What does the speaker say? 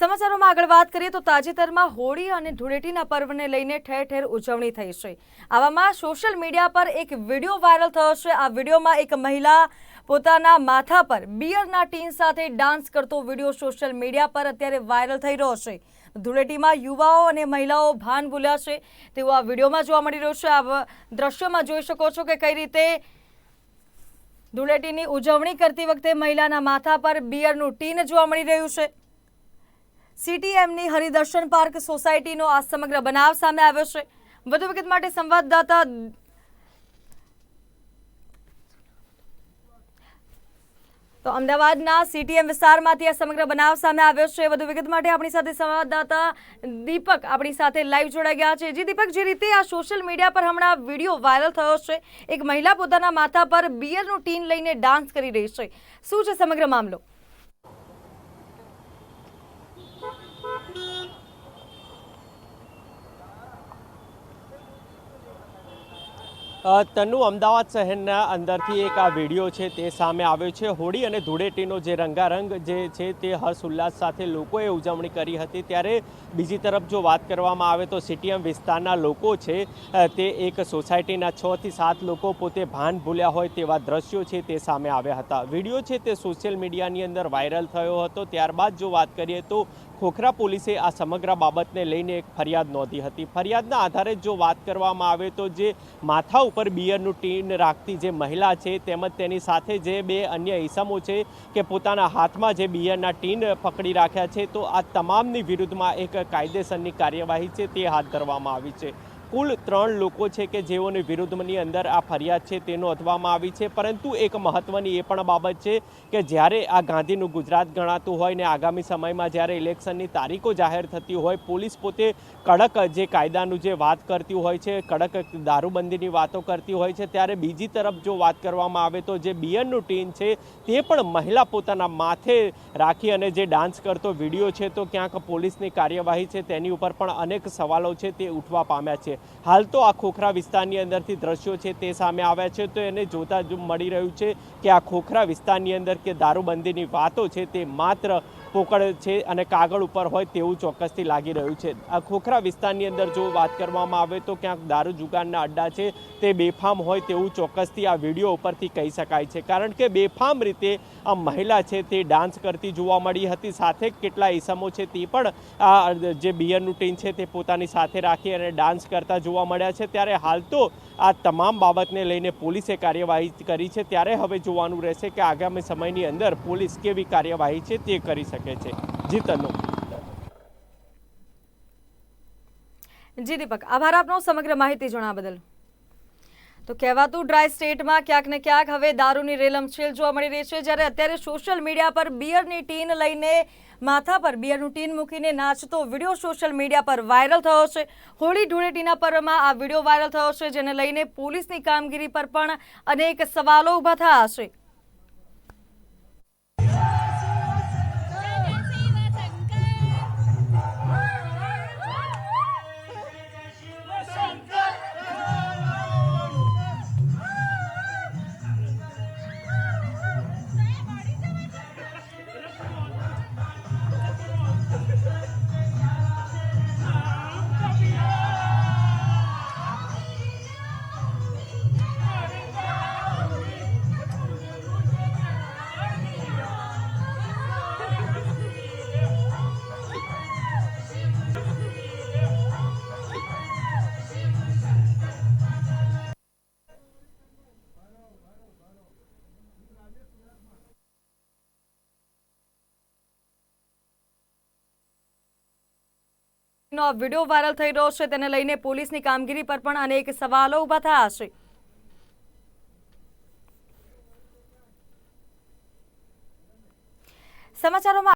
સમાચારોમાં આગળ વાત કરીએ તો તાજેતરમાં હોળી અને ધૂળેટીના પર્વને લઈને ઠેર ઠેર ઉજવણી થઈ છે. આવામાં સોશિયલ મીડિયા પર એક વીડિયો વાયરલ થયો છે. આ વિડીયોમાં એક મહિલા પોતાના માથા પર બિયરના ટીન સાથે ડાન્સ કરતો વીડિયો સોશિયલ મીડિયા પર અત્યારે વાયરલ થઈ રહ્યો છે. ધૂળેટીમાં યુવાઓ અને મહિલાઓ ભાન ભૂલ્યા છે. તેવું આ વિડીયોમાં જોવા મળી રહ્યું છે. આ દ્રશ્યમાં જોઈ શકો છો કે કઈ રીતે ધૂળેટીની ઉજવણી કરતી વખતે મહિલાના માથા પર બિયરનું ટીન જોવા મળી રહ્યું છે. સીટીએમની હરિદર્શન પાર્ક સોસાયટીનો આ સમગ્ર બનાવ સામે આવ્યો છે. વધુ વિગત માટે સંવાદદાતા તો અમદાવાદના સીટીએમ વિસ્તારમાંથી આ સમગ્ર બનાવ સામે આવ્યો છે. વધુ વિગત માટે આપણી સાથે સંવાદદાતા દીપક આપણી સાથે લાઈવ જોડાઈ ગયા છે. જી દીપક, જે રીતે આ સોશિયલ મીડિયા પર હમણાં વીડિયો વાયરલ થયો છે, એક મહિલા પોતાના માથા પર બિયરનું ટીન લઈને ડાન્સ કરી રહી છે. શું છે સમગ્ર મામલો? તનુ અમદાવાદ શહેરના અંદરથી એક આ વીડિયો છે તે સામે આવ્યો છે. હોળી અને ધૂળેટીનો જે રંગારંગ જે છે તે હર્ષ ઉલ્લાસ સાથે લોકોએ ઉજવણી કરી હતી. ત્યારે બીજી તરફ જો વાત કરવામાં આવે તો સીટીએમ વિસ્તારના લોકો છે તે એક સોસાયટીના છ થી સાત લોકો પોતે ભાન ભૂલ્યા હોય તેવા દ્રશ્યો છે તે સામે આવ્યા હતા. વીડિયો છે તે સોશિયલ મીડિયાની અંદર વાયરલ થયો હતો. ત્યારબાદ જો વાત કરીએ તો ખોખરા પોલીસે આ સમગ્ર બાબતને લઈને એક ફરિયાદ નોંધી હતી. ફરિયાદના આધારે જો વાત કરવામાં આવે તો જે માથા ઉપર બિયરનું ટીન રાખતી જે મહિલા છે તેમજ તેની સાથે જે બે અન્ય ઈસમો છે કે પોતાના હાથમાં જે બિયરના ટીન પકડી રાખ્યા છે, તો આ તમામની વિરુદ્ધમાં એક કાયદેસરની કાર્યવાહી છે તે હાથ ધરવામાં આવી છે. કુલ ત્રણ લોકો છે કે જેઓની વિરુદ્ધની અંદર આ ફરિયાદ છે તે નોંધવામાં આવી છે. પરંતુ એક મહત્ત્વની એ પણ બાબત છે કે જ્યારે આ ગાંધીનું ગુજરાત ગણાતું હોય ને આગામી સમયમાં જ્યારે ઇલેક્શનની તારીખો જાહેર થતી હોય, પોલીસ પોતે કડક જે કાયદાનું જે વાત કરતી હોય છે, કડક દારૂબંધીની વાતો કરતી હોય છે, ત્યારે બીજી તરફ જો વાત કરવામાં આવે તો જે બિયરનું ટીન છે તે પણ મહિલા પોતાના માથે રાખી અને જે ડાન્સ કરતો વીડિયો છે તો ક્યાંક પોલીસની કાર્યવાહી છે તેની ઉપર પણ અનેક સવાલો છે તે ઉઠવા પામ્યા છે. હાલ તો આ ખોખરા વિસ્તારની અંદરથી દ્રશ્યો છે તે સામે આવ્યા છે તો એને જોતા જ મળી રહ્યું છે કે આ ખોખરા વિસ્તારની અંદર કે દારૂબંધીની વાતો છે તે માત્ર પોકળ છે અને કાગળ ઉપર હોય તેવું ચોક્કસથી લાગી રહ્યું છે. આ ખોખરા વિસ્તારની અંદર જો વાત કરવામાં આવે તો ક્યાંક દારૂ જુગારના અડ્ડા છે તે બેફામ હોય તેવું ચોક્કસથી આ વીડિયો ઉપરથી કહી શકાય છે. કારણ કે બેફામ રીતે આ મહિલા છે તે ડાન્સ કરતી જોવા મળી હતી, સાથે કેટલા ઈસમો છે તે પણ આ જે બિયરનું ટીન છે તે પોતાની સાથે રાખી અને ડાન્સ કરતા જોવા મળ્યા છે. ત્યારે હાલ તો આ તમામ બાબતને લઈને પોલીસે કાર્યવાહી કરી છે. ત્યારે હવે જોવાનું રહેશે કે આગામી સમયની અંદર પોલીસ કેવી કાર્યવાહી છે તે કરી શકે છે. જીતનનું જી દીપક, આભાર આપનો સમગ્ર માહિતી જણાવવા બદલ. તો કહેવાતું ડ્રાય સ્ટેટમાં ક્યાંક ને ક્યાંક હવે દારૂની રેલમછેલ જોવા મળી રહી છે. જ્યારે અત્યારે સોશિયલ મીડિયા પર બિયરની ટીન લઈને માથા પર બિયરનું ટીન મૂકીને નાચતો વીડિયો સોશિયલ મીડિયા પર વાયરલ થયો છે. હોળી ધૂળેટીના પર્વમાં આ વીડિયો વાયરલ થયો છે, જેને લઈને પોલીસની કામગીરી પર પણ અનેક સવાલો ઊભા થયા છે. નો વીડિયો વાયરલ થઈ રહ્યો છે, તેને લઈને પોલીસની કામગીરી પર પણ અનેક સવાલો ઊભા થયા છે. સમાચારોમાં